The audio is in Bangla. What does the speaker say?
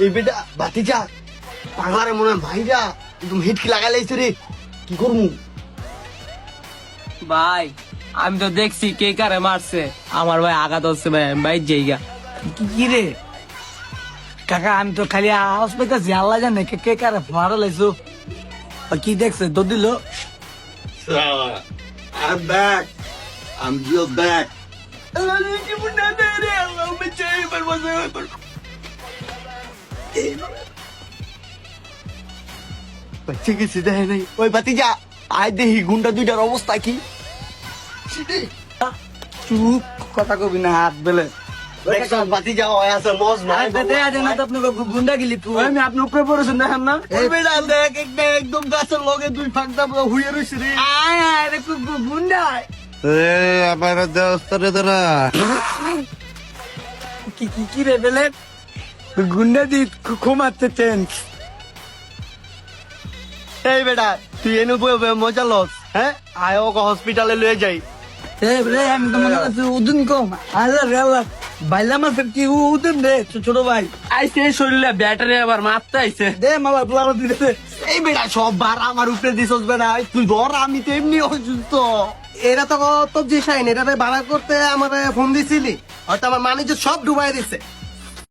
এই বেটা বাতিজা পাগলারে মনে ভাইরা একদম হিটকি লাগাই লাইছে রে। কি করব ভাই আমি তো দেখছি কে কারে মারছে। আমার ভাই আঘাত হচ্ছে ভাই আমি ভাই জায়গা কি কি রে? কাকা আমি তো খালি আওয়াজ পাইতেছি আল্লাহ জানে কে কে কারে মারা লাইছো। কি দেখছে তো দিল। I'm back. I'm real back. ঠিক আছে দেখে নাই ওই বাতিজা আয় দেখি গুন্ডা দুইটার অবস্থা কি? চুপ কথা কবি না হাত বেলে। দেখছ বাতিজা আছে মজ নাই গুন্ডা গিলি তুই। আমি আপনি উপরে পড়েছেন দেখেন না? ওই বেটা দেখ একদম গাছের লগে দুই ফাঁকটা হুইয়ে রইছে রে। আয় আয় রে গুন্ডা। আমার দেওয়ারে তোরা। কি কি কি রে বেলে? গুন্ডা দি চেঞ্জ এই বেটা তুই এনে মজা লস হ্যাঁ? আয় ওকে হসপিটালে লয়ে যাই। রে আমি তো মনে করছি উদুন কম। আল্লাহ রে আল্লাহ বাইলা মাছ কি উদুন রে ছোট ভাই। আইসে শরীরে ব্যাটারি আবার মারতে আইছে। দে মামা পোলাও দিতে এই বেটা সব বার আমার উপরে দিছস বেটা তুই ধর আমি তো এমনি অসুস্থ। এরা তো সাইন ভাড়া করতে আমার ফোন দিছিলি। হয়তো আমার মানিজ্য সব ডুবাই দিছে।